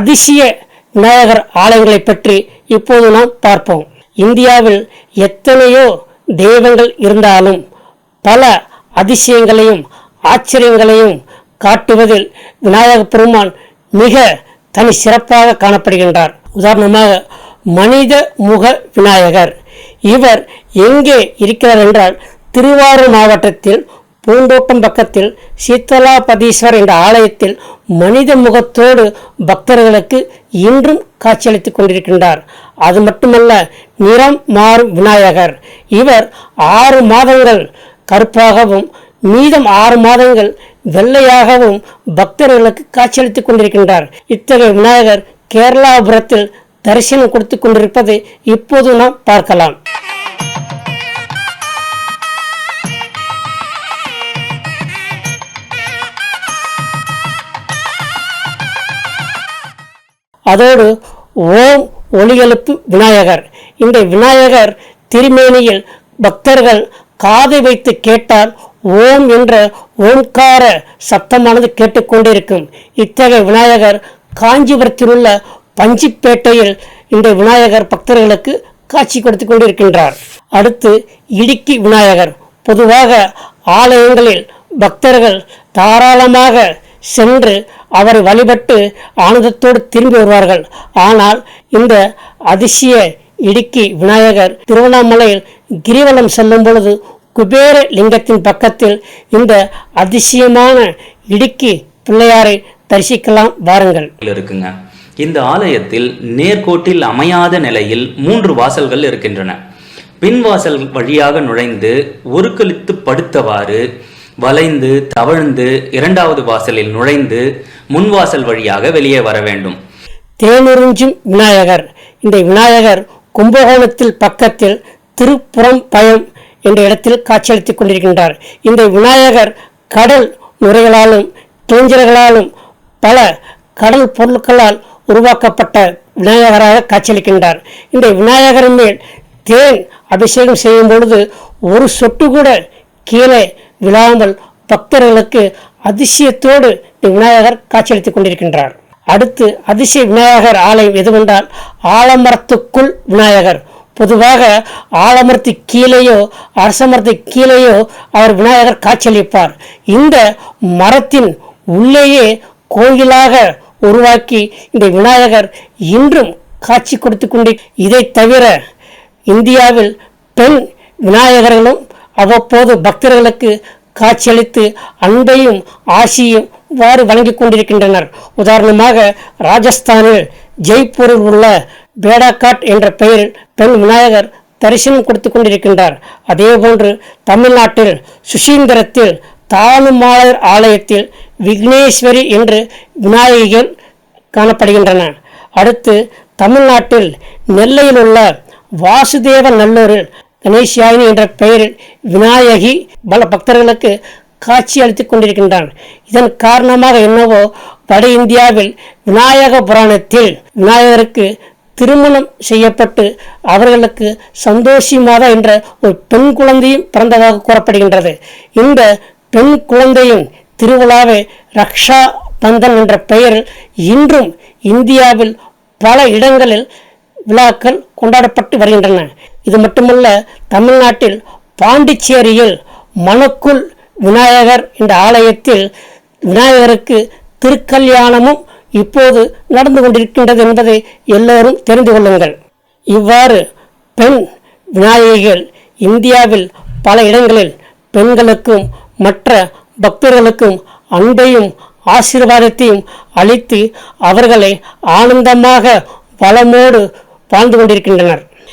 அதிசய விநாயகர் ஆலயங்களை பற்றி இப்போது நாம் பார்ப்போம். இந்தியாவில் எத்தனையோ தெய்வங்கள் இருந்தாலும் பல அதிசயங்களையும் ஆச்சரியங்களையும் காட்டுவதில் விநாயக பெருமான் மிக தனி சிறப்பாக காணப்படுகின்றார். உதாரணமாக மனித முக விநாயகர். இவர் எங்கே இருக்கிறார் என்றால் திருவாரூர் மாவட்டத்தில் பூந்தோட்டம் பக்கத்தில் சீத்தலாபதீஸ்வர் என்ற ஆலயத்தில் மனித முகத்தோடு பக்தர்களுக்கு இன்றும் காட்சியளித்துக் கொண்டிருக்கின்றார். அது மட்டுமல்ல நிறம் மாறும் விநாயகர். இவர் ஆறு மாதங்கள் கருப்பாகவும் மீதம் ஆறு மாதங்கள் வெள்ளையாகவும் பக்தர்களுக்கு காட்சியளித்துக் கொண்டிருக்கின்றார். இத்தகைய விநாயகர் கேரளாபுரத்தில் தரிசனம் கொடுத்துக் கொண்டிருப்பதை இப்போது நாம் பார்க்கலாம். அதோடு ஓம் ஒளியெழுப்பு விநாயகர். இந்த விநாயகர் திருமேனியில் பக்தர்கள் காதை வைத்து கேட்டால் ஓம் என்ற ஓம்கார சத்தமானது கேட்டுக்கொண்டிருக்கும். இத்தகைய விநாயகர் காஞ்சிபுரத்தில் உள்ள பஞ்சிப்பேட்டையில் இந்த விநாயகர் பக்தர்களுக்கு காட்சி கொடுத்து கொண்டிருக்கின்றார். அடுத்து இடுக்கி விநாயகர். பொதுவாக ஆலயங்களில் பக்தர்கள் தாராளமாக சென்று அவரை வழிபட்டு ஆனந்தத்தோடு திரும்பி வருவார்கள். ஆனால் இந்த அதிசய இடுக்கி விநாயகர் திருவண்ணாமலையில் கிரிவலம் செல்லும் பொழுது குபேர லிங்கத்தின் பக்கத்தில் இந்த அதிசயமான இடுக்கி பிள்ளையாரை தரிசிக்கலாம் வாருங்கள். இருக்குங்க. இந்த ஆலயத்தில் நேர்கோட்டில் அமையாத நிலையில் மூன்று வாசல்கள் இருக்கின்றன. பின்வாசல் வழியாக நுழைந்து ஒருக்களித்து படுத்தவாறு வளைந்து தவழ்ந்து இரண்டாவது வாசலில் நுழைந்து முன்வாசல் வழியாக வெளியே வர வேண்டும். தேனுறிஞ்சும் விநாயகர். இந்த விநாயகர் கும்பகோணத்தில் பக்கத்தில் திருப்புறம் பயம் என்ற இடத்தில் காட்சியளித்துக் கொண்டிருக்கின்றார். இந்த விநாயகர் கடல் நுரைகளாலும் கிளைஞர்களாலும் பல கடல் பொருட்களால் உருவாக்கப்பட்ட விநாயகராக காட்சியளிக்கின்றார். இந்த விநாயகரின் மேல் தேன் அபிஷேகம் செய்யும் பொழுது ஒரு சொட்டு கூட கீழே விழாமல் பக்தர்களுக்கு அதிசயத்தோடு இந்த விநாயகர் காட்சியளித்துக் கொண்டிருக்கின்றார். அடுத்து அதிசய விநாயகர் ஆலயம் எதுவென்றால் ஆலமரத்துக்குள் விநாயகர். பொதுவாக ஆலமரத்து கீழேயோ அரச மரத்து கீழேயோ அவர் விநாயகர் காட்சியளிப்பார். இந்த மரத்தின் உள்ளேயே கோயிலாக உருவாக்கி இந்த விநாயகர் இன்றும் காட்சி கொடுத்து கொண்டு இதை தவிர இந்தியாவில் பெண் விநாயகர்களும் அவ்வப்போது பக்தர்களுக்கு காட்சியளித்து அன்பையும் ஆசியும் வாறு வழங்கிக் கொண்டிருக்கின்றனர். உதாரணமாக ராஜஸ்தானில் ஜெய்ப்பூரில் உள்ள பேடாகாட் என்ற பெயரில் பெண் விநாயகர் தரிசனம் கொடுத்து கொண்டிருக்கின்றார். அதேபோன்று தமிழ்நாட்டில் சுசீந்திரத்தில் தானுமாளர் ஆலயத்தில் விக்னேஸ்வரி என்று விநாயகிகள் காணப்படுகின்றன. அடுத்து தமிழ்நாட்டில் நெல்லையில் உள்ள வாசுதேவ நல்லூரில் கணேசியாயினி என்ற பெயரில் விநாயகி பல பக்தர்களுக்கு காட்சி அளித்துக் கொண்டிருக்கின்றான். இதன் காரணமாக என்னவோ வட இந்தியாவில் விநாயக புராணத்தில் விநாயகருக்கு திருமணம் செய்யப்பட்டு அவர்களுக்கு சந்தோஷி மாதா என்ற ஒரு பெண் குழந்தையும் பிறந்ததாக கூறப்படுகின்றது. இந்த பெண் குழந்தையின் திருவிழாவை ரக்ஷா பந்தன் என்ற பெயரில் இன்றும் இந்தியாவில் பல இடங்களில் விழாக்கள் கொண்டாடப்பட்டு வருகின்றன. இது மட்டுமல்ல தமிழ்நாட்டில் பாண்டிச்சேரியில் மணக்குள் விநாயகர் என்ற ஆலயத்தில் விநாயகருக்கு திருக்கல்யாணமும் இப்போது நடந்து கொண்டிருக்கின்றது என்பதை எல்லோரும் தெரிந்து கொள்ளுங்கள். இவ்வாறு பெண் விநாயகிகள் இந்தியாவில் பல இடங்களில் பெண்களுக்கும் மற்ற பக்தர்களுக்கும் அன்பையும் ஆசீர்வாதத்தையும் அளித்து அவர்களை ஆனந்தமாக வளமோடு வாழ்ந்து கொண்டிருக்கின்றனர்.